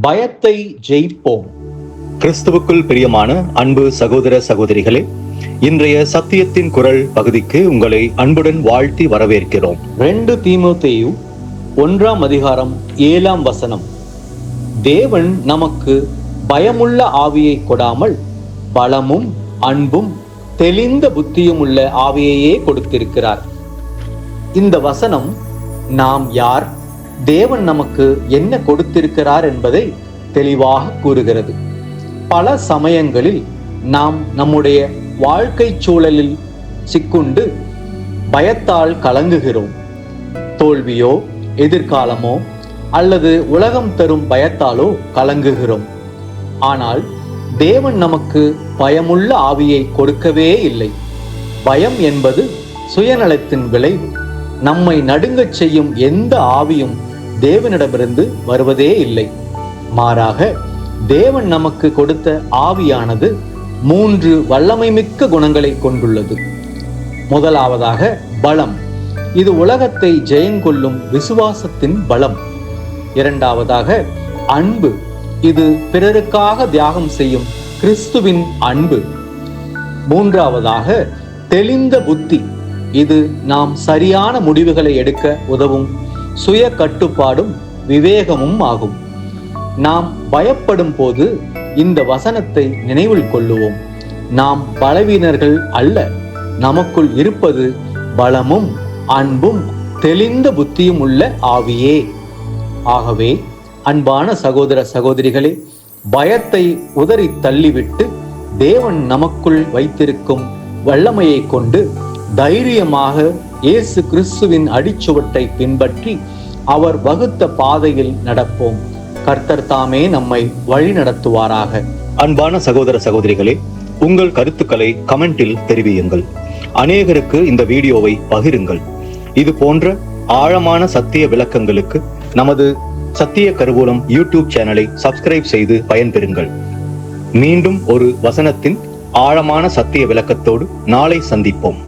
பயத்தை ஜெயிப்போம். கிறிஸ்துவுக்குள் பிரியமான அன்பு சகோதர சகோதரிகளே இன்றைய சத்தியத்தின் குரல் பகுதிக்கு உங்களை அன்புடன் வாழ்த்தி வரவேற்கிறோம். ரெண்டு தீமோத்தேயு ஒன்றாம் அதிகாரம் ஏழாம் வசனம். தேவன் நமக்கு பயமுள்ள ஆவியை கொடாமல் பலமும் அன்பும் தெளிந்த புத்தியும் உள்ள ஆவியையே கொடுத்திருக்கிறார். இந்த வசனம் நாம் யார்? தேவன் நமக்கு என்ன கொடுத்திருக்கிறார் என்பதை தெளிவாக கூறுகிறது. பல சமயங்களில் நாம் நம்முடைய வாழ்க்கை சூழலில் சிக்குண்டு பயத்தால் கலங்குகிறோம். தோல்வியோ எதிர்காலமோ அல்லது உலகம் தரும் பயத்தாலோ கலங்குகிறோம். ஆனால் தேவன் நமக்கு பயமுள்ள ஆவியை கொடுக்கவே இல்லை. பயம் என்பது சுயநலத்தின் விளைவு. நம்மை நடுங்கச் செய்யும் எந்த ஆவியும் தேவனிடமிருந்து வருவதே இல்லை. மாறாக தேவன் நமக்கு கொடுத்த ஆவியானது மூன்று வல்லமை மிக்க குணங்களை கொண்டுள்ளது. முதலாவதாக பலம். இது உலகத்தை ஜெயங்கொள்ளும் விசுவாசத்தின் பலம். இரண்டாவதாக அன்பு. இது பிறருக்காக தியாகம் செய்யும் கிறிஸ்துவின் அன்பு. மூன்றாவதாக தெளிந்த புத்தி. இது நாம் சரியான முடிவுகளை எடுக்க உதவும் சுய கட்டுப்பாடும் விவேகமும் ஆகும். நாம் பயப்படும் போது இந்த வசனத்தை நினைவில் கொள்ளுவோம். நாம் பலவீனர்கள் அல்ல. நமக்குள் இருப்பது பலமும் அன்பும் தெளிந்த புத்தியும் உள்ள ஆவியே. ஆகவே அன்பான சகோதர சகோதரிகளே பயத்தை உதறி தள்ளிவிட்டு தேவன் நமக்குள் வைத்திருக்கும் வல்லமையை கொண்டு தைரியமாக இயேசு கிறிஸ்துவின் அடிச்சுவட்டை பின்பற்றி அவர் வகுத்த பாதையில் நடப்போம். கர்த்தர் தாமே நம்மை வழி நடத்துவாராக. அன்பான சகோதர சகோதரிகளே உங்கள் கருத்துக்களை கமெண்டில் தெரிவியுங்கள். அநேகருக்கு இந்த வீடியோவை பகிருங்கள். இது போன்ற ஆழமான சத்திய விளக்கங்களுக்கு நமது சத்திய கருவூலம் யூடியூப் சேனலை சப்ஸ்கிரைப் செய்து பயன்பெறுங்கள். மீண்டும் ஒரு வசனத்தின் ஆழமான சத்திய விளக்கத்தோடு நாளை சந்திப்போம்.